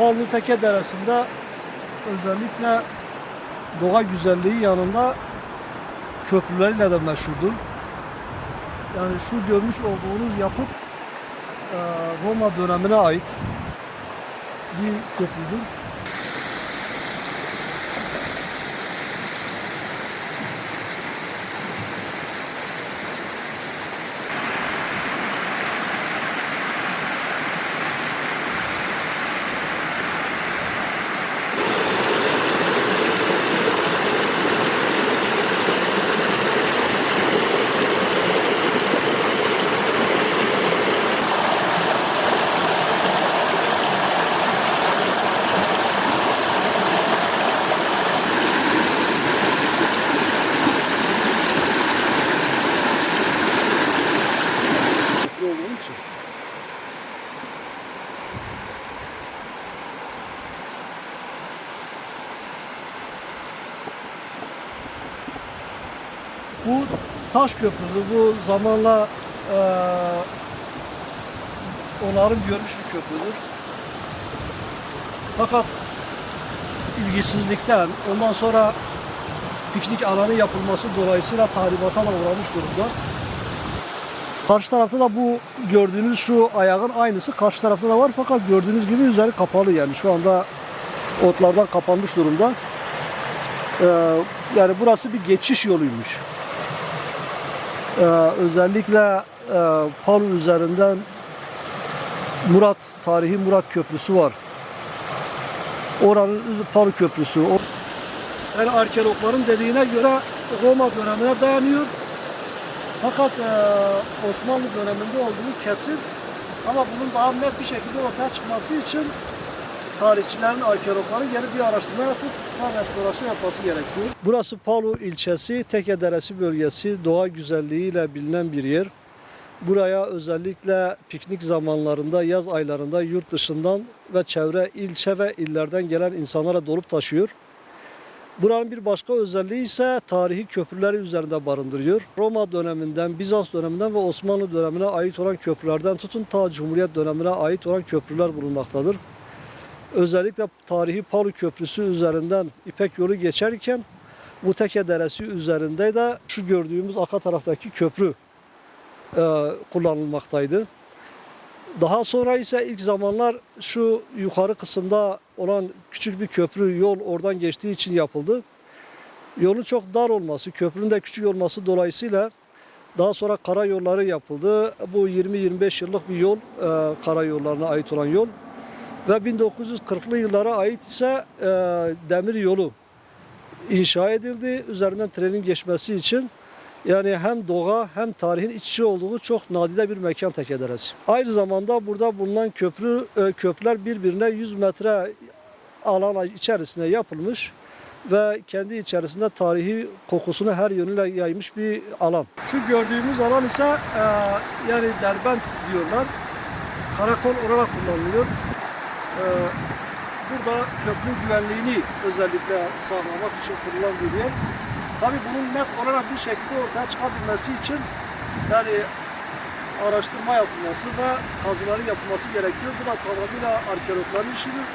Palu Teke Deresi'nde özellikle doğa güzelliği yanında köprüleriyle de meşhurdur. Yani şu görmüş olduğunuz yapıt e, Roma dönemine ait bir köprüdür. Köprü olduğu için. Bu taş köprüdür. Bu zamanla eee onarım görmüş bir köprüdür. Fakat ilgisizlikten ondan sonra piknik alanı yapılması dolayısıyla tahribata da uğramış durumda. Karşı tarafta da bu gördüğünüz şu ayağın aynısı karşı tarafta da var fakat gördüğünüz gibi üzeri kapalı yani şu anda otlardan kapanmış durumda. Ee, yani burası bir geçiş yoluymuş. Ee, özellikle e, Palu üzerinden Murat, tarihi Murat Köprüsü var. Oranın Palu Köprüsü. Yani arkeologların dediğine göre Roma dönemine dayanıyor. Fakat e, Osmanlı döneminde olduğu kesin. Ama bunun daha net bir şekilde ortaya çıkması için tarihçilerin, arkeologların geri bir araştırma yapıp restorasyon yapması gerekiyor. Burası Palu ilçesi, Teke Deresi bölgesi doğa güzelliğiyle bilinen bir yer. Buraya özellikle piknik zamanlarında, yaz aylarında yurt dışından ve çevre ilçe ve illerden gelen insanlara dolup taşıyor. Buranın bir başka özelliği ise tarihi köprüleri üzerinde barındırıyor. Roma döneminden, Bizans döneminden ve Osmanlı dönemine ait olan köprülerden tutun ta Cumhuriyet dönemine ait olan köprüler bulunmaktadır. Özellikle tarihi Palu Köprüsü üzerinden İpek yolu geçerken bu Teke Deresi üzerinde de şu gördüğümüz arka taraftaki köprü e, kullanılmaktaydı. Daha sonra ise ilk zamanlar şu yukarı kısımda olan küçük bir köprü yol oradan geçtiği için yapıldı. Yolun çok dar olması, köprünün de küçük olması dolayısıyla daha sonra karayolları yapıldı. Bu 20-25 yıllık bir yol, e, karayollarına ait olan yol. Ve 1940'lı yıllara ait ise e, demir yolu inşa edildi. Üzerinden trenin geçmesi için yani hem doğa hem tarihin iç içe olduğu çok nadide bir mekan Teke Deresi. Aynı zamanda burada bulunan köprü e, köprüler birbirine 100 metre alan içerisinde yapılmış ve kendi içerisinde tarihi kokusunu her yönüyle yaymış bir alan. Şu gördüğümüz alan ise e, yani Derbent diyorlar. Karakol olarak kullanılıyor. E, burada köprü güvenliğini özellikle sağlamak için kurulan bir yer. Tabii bunun net olarak bir şekilde ortaya çıkabilmesi için yani araştırma yapılması ve kazıların yapılması gerekiyor. Bu da tamamıyla arkeologların işidir.